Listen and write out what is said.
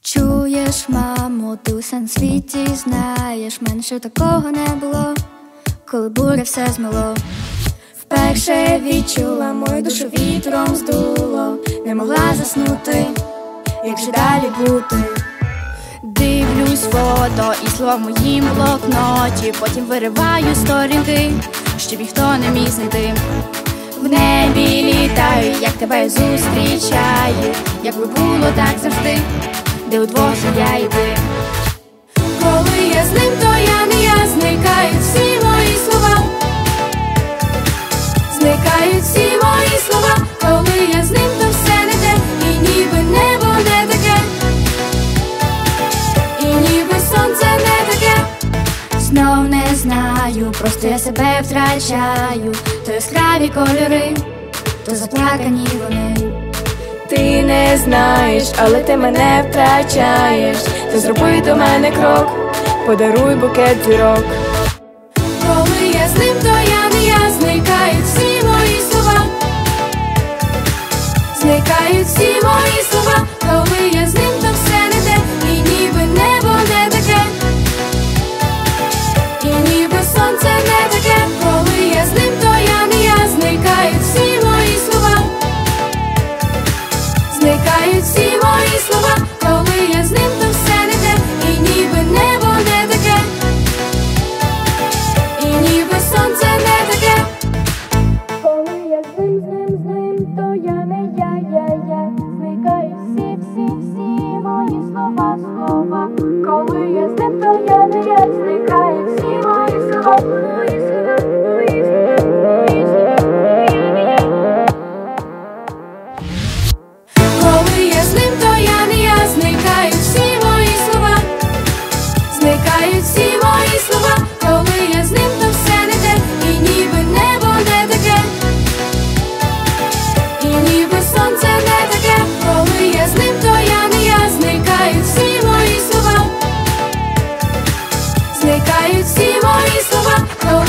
Чуєш, мамо, ти у сен світі знаєш, менше такого не було, коли буря все змило. Вперше відчула мою душу вітром здуло, не могла заснути, як же далі бути. Дивлюсь фото і слова в моїм блокноті, потім вириваю сторінки, щоб ніхто не міг знайти в небі літаю, як тебе зустрічаю, як би було так завжди, де удвох я і ти знаю, просто я себе втрачаю, то яскраві кольори, то заплакані вони. Ти не знаєш, але ти мене втрачаєш. То зроби до мене крок, подаруй букет зірок. Коли я з ним, то я не я зникають всі мої слова. Зникають всі мої слова. Go.